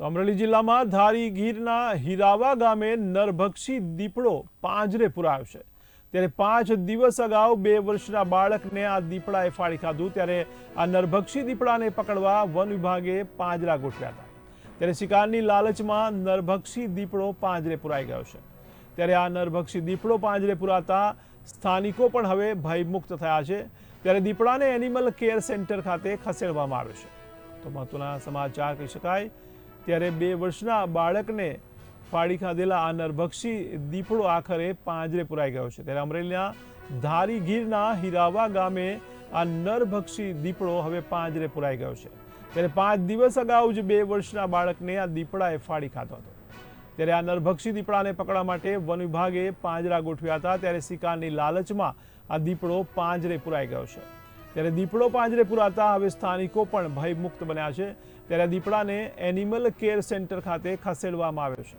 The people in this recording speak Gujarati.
તો અમરેલી જિલ્લામાં ધારી ગીરના હિરાવા ગામે નરભક્ષી દીપડો પાંજરે પુરાયો છે. ત્યારે પાંચ દિવસ અગાઉ બે વર્ષના બાળકને આ દીપડાએ ફાડી ખાધું. ત્યારે આ નરભક્ષી દીપડાને પકડવા વન વિભાગે પાંજરા ગોઠવ્યા હતા. ત્યારે શિકારની લાલચમાં નરભક્ષી દીપડો પાંજરે પુરાઈ ગયો છે. ત્યારે આ નરભક્ષી દીપડો પાંજરે પુરાતા સ્થાનિકો પણ હવે ભયમુક્ત થયા છે. ત્યારે દીપડાને એનિમલ કેર સેન્ટર ખાતે ખસેડવામાં આવ્યો છે. તો મહત્વના સમાચાર કહી શકાય ત્યારે બે વર્ષના બાળકને ફાડી ખાધેલા આ નરભક્ષી દીપડો આખરે પાંજરે પુરાઈ ગયો છે. ત્યારે અમરેલીના ધારી ગીરના હિરાવા ગામે આ નરભક્ષી દીપડો હવે પાંજરે પુરાઈ ગયો છે. ત્યારે પાંચ દિવસ અગાઉ જ બે વર્ષના બાળકને આ દીપડાએ ફાડી ખાધો હતો. ત્યારે આ નરભક્ષી દીપડાને પકડવા માટે વન વિભાગે પાંજરા ગોઠવ્યા હતા. ત્યારે શિકારની લાલચમાં આ દીપડો પાંજરે પુરાઈ ગયો છે. ત્યારે દીપડો પાંજરે પુરાતા હવે સ્થાનિકો પણ ભયમુક્ત બન્યા છે. ત્યારે દીપડાને એનિમલ કેર સેન્ટર ખાતે ખસેડવામાં આવ્યો છે.